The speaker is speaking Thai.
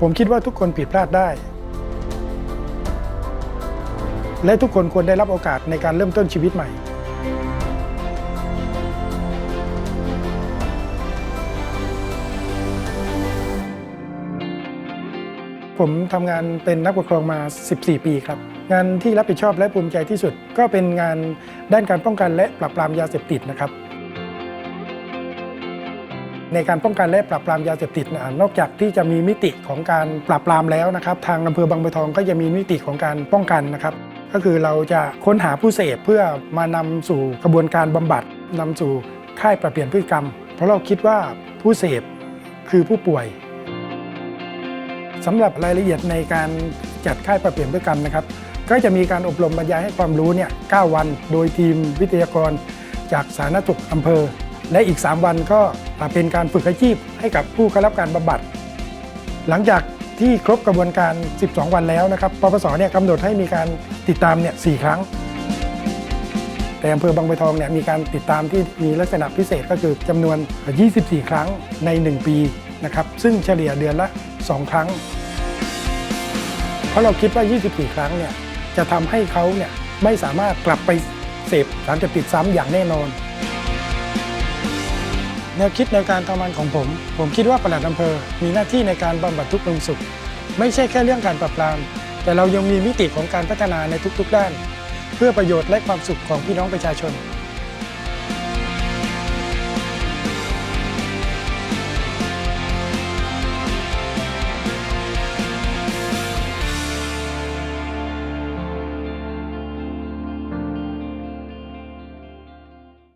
ผมคิดว่าทุกคนผิดพลาดได้ และทุกคนควรได้รับโอกาสในการเริ่มต้นชีวิตใหม่ ผมทำงานเป็นนักปกครองมา 14 ปีครับ งานที่รับผิดชอบและภูมิใจที่สุด ก็เป็นงานด้านการป้องกันและปราบปรามยาเสพติดนะครับ ในการป้องกันและปราบปรามยาเสพติดนะนอกจากที่จะมีมิติของการปราบปรามแล้วนะครับ ทางอำเภอบางบัวทองก็จะมีมิติของการป้องกันนะครับ ก็คือเราจะค้นหาผู้เสพเพื่อมานำสู่กระบวนการบำบัดนำสู่ค่ายปรับเปลี่ยนพฤติกรรม เพราะเราคิดว่าผู้เสพคือผู้ป่วยสำหรับรายละเอียดในการจัดค่ายปรับเปลี่ยนพฤติกรรมนะครับ ก็จะมีการอบรมบรรยายให้ความรู้เนี่ย 9 วัน โดยทีมวิทยากร จากสาธารณสุขอำเภอ และอีก 3 วันก็เป็นการฝึกอาชีพให้กับผู้เข้ารับการบำบัด หลังจากที่ครบกระบวนการ 12 วันแล้วนะครับปปสเนี่ยกำหนดให้มีการติดตามเนี่ยสครั้ง แต่อำเภอบางบัวทองเนี่ยมีการติดตามที่มีลักษณะพิเศษก็คือจำนวน 24 ครั้งใน 1 ปีนะครับซึ่งเฉลี่ยเดือนละ 2 ครั้ง เพราะเราคิดว่า 24 ครั้งเนี่ยจะทำให้เขาเนี่ยไม่สามารถกลับไปเสพสารเสพติดซ้ำอย่างแน่นอน แนวคิดในการทำงานของผม ผมคิดว่าปลัดอำเภอ มีหน้าที่ในการบำบัดทุกข์บำสุข ไม่ใช่แค่เรื่องการปรับปราม แต่เรายังมีมิติของการพัฒนาในทุกๆด้าน เพื่อประโยชน์และความสุขของพี่น้องประชาชน